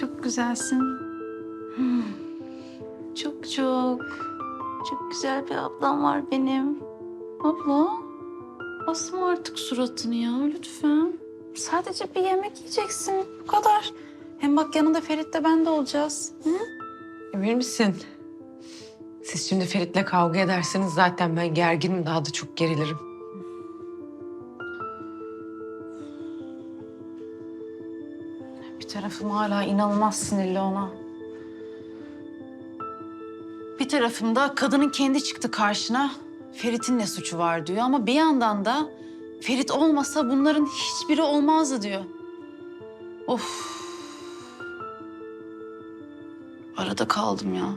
Çok güzelsin. Hmm. Çok çok. Çok güzel bir ablam var benim. Abla. Asma artık suratını ya lütfen. Sadece bir yemek yiyeceksin. Bu kadar. Hem bak yanında Ferit de ben de olacağız. Hı? Emin misin? Siz şimdi Ferit'le kavga ederseniz zaten ben gerginim daha da çok gerilirim. Tarafım hala inanılmaz sinirli ona. Bir tarafım da kadının kendi çıktı karşına. Ferit'in ne suçu var diyor ama bir yandan da Ferit olmasa bunların hiçbiri olmazdı diyor. Of. Arada kaldım ya.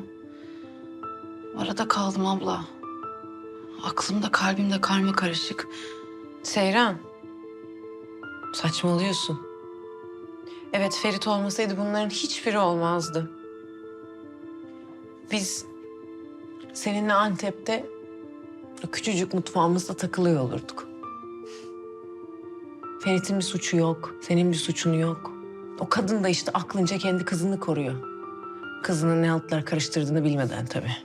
Arada kaldım abla. Aklımda kalbimde karma karışık. Seyran. Saçmalıyorsun. Evet Ferit olmasaydı bunların hiçbiri olmazdı. Biz seninle Antep'te küçücük mutfağımızda takılıyor olurduk. Ferit'in bir suçu yok, senin bir suçun yok. O kadın da işte aklınca kendi kızını koruyor. Kızının ne altlar karıştırdığını bilmeden tabii.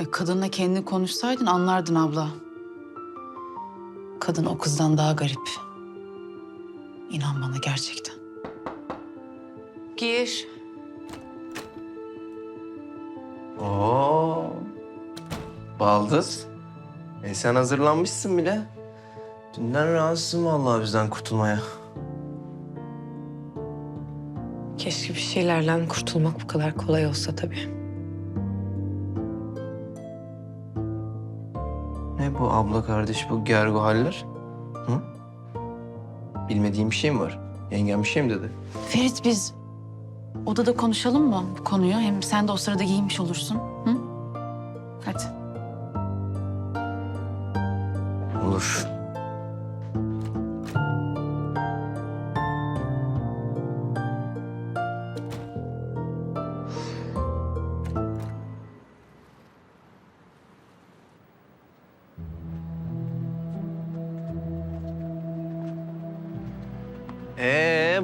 E, kadınla kendin konuşsaydın anlardın abla. Kadın o kızdan daha garip. İnan bana gerçekten. Gir. Oo. Baldız. E sen hazırlanmışsın bile. Dünden rahatsızım vallahi bizden kurtulmaya. Keşke bir şeylerden kurtulmak bu kadar kolay olsa tabii. Ne bu abla kardeş bu gergo haller? Bilmediğim bir şey mi var? Yengem bir şey mi dedi? Ferit biz odada konuşalım mı bu konuyu? Hem sen de o sırada giyinmiş olursun. Hı? Hadi. Olur.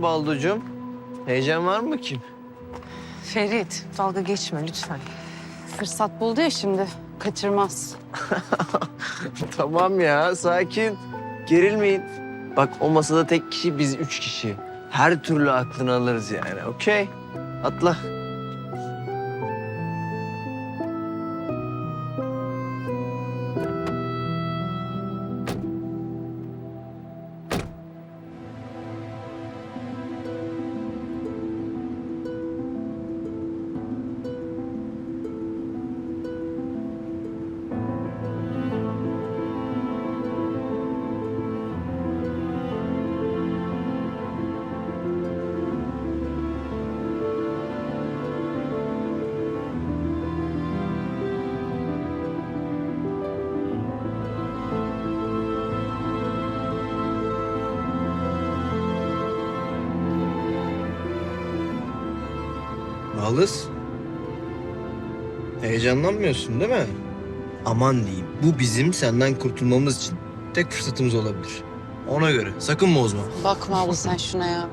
Balducum, heyecan var mı ki? Ferit, dalga geçme lütfen. Fırsat buldu ya şimdi. Kaçırmaz. tamam ya, sakin. Gerilmeyin. Bak o masada tek kişi biz üç kişi. Her türlü aklını alırız yani, okey? Atla. Baldız. Heyecanlanmıyorsun değil mi? Aman diyeyim. Bu bizim senden kurtulmamız için tek fırsatımız olabilir. Ona göre. Sakın bozma. Bakma abla sen şuna ya.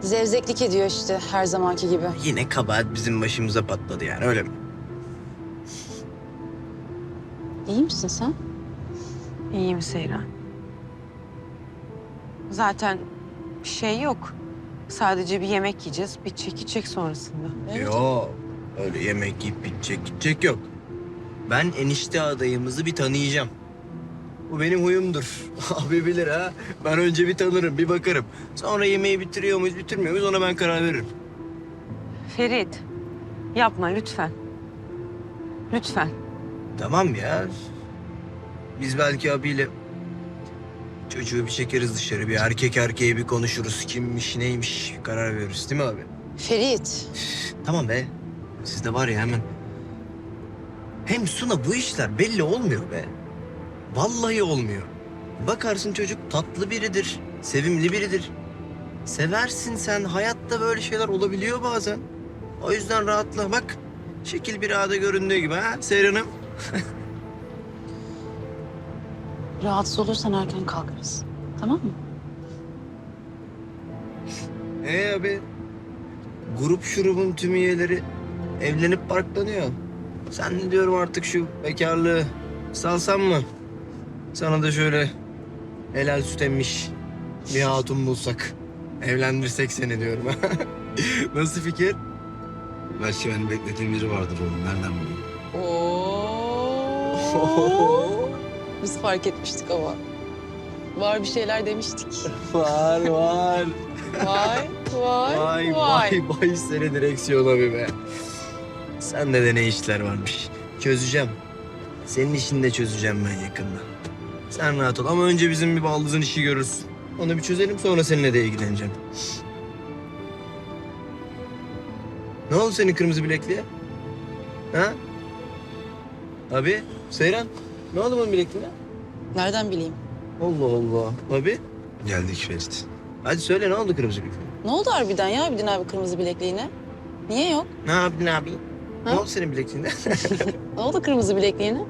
Zevzeklik ediyor işte her zamanki gibi. Yine kabahat bizim başımıza patladı yani öyle mi? İyi misin sen? İyiyim Seyran. Zaten bir şey yok. Sadece bir yemek yiyeceğiz, bir çekecek sonrasında. Yok. Öyle yemek yiyip bitecek gidecek yok. Ben enişte adayımızı bir tanıyacağım. Bu benim huyumdur. Abi bilir ha. Ben önce bir tanırım, bir bakarım. Sonra yemeği bitiriyor muyuz, bitirmiyor muyuz ona ben karar veririm. Ferit, yapma lütfen. Lütfen. Tamam ya. Biz belki abiyle çocuğu bir çekeriz dışarı. Bir erkek erkeğe bir konuşuruz. Kimmiş, neymiş karar veririz değil mi abi? Ferit. Tamam be. Sizde var ya hemen. Hem Suna bu işler belli olmuyor be. Vallahi olmuyor. Bakarsın çocuk tatlı biridir, sevimli biridir. Seversin sen. Hayatta böyle şeyler olabiliyor bazen. O yüzden rahatla. Bak şekil bir ağda göründüğü gibi ha Seyran'ım. Rahatsız olursan erken kalkarız. Tamam mı? Ee abi. Grup şurubun tüm üyeleri evlenip parklanıyor. Sen de diyorum artık şu bekarlığı salsam mı? Sana da şöyle helal süt emmiş bir hatun bulsak. Evlendirsek seni diyorum. Nasıl fikir? Belki beni beklediğim biri vardır oğlum. Nereden bileyim? Oo. Biz fark etmiştik ama. Var bir şeyler demiştik. var var. Vay vay Vay vay vay seni direksiyona bir be. Sende de ne işler varmış. Çözeceğim. Senin işini de çözeceğim ben yakında. Sen rahat ol ama önce bizim bir baldızın işi görürsün. Onu bir çözelim sonra seninle de ilgileneceğim. Ne oldu senin kırmızı bilekliğe? Ha? Abi, Seyran. Ne oldu bunun bilekliğine? Nereden bileyim? Allah Allah. Abi, Geldik Ferit. hadi söyle ne oldu kırmızı bilekliğe? Ne oldu harbiden ya Abidin abi kırmızı bilekliğine? Niye yok? Ne yaptın abi? Ne Ha? oldu senin bilekliğinde? Ne oldu kırmızı bilekliğine?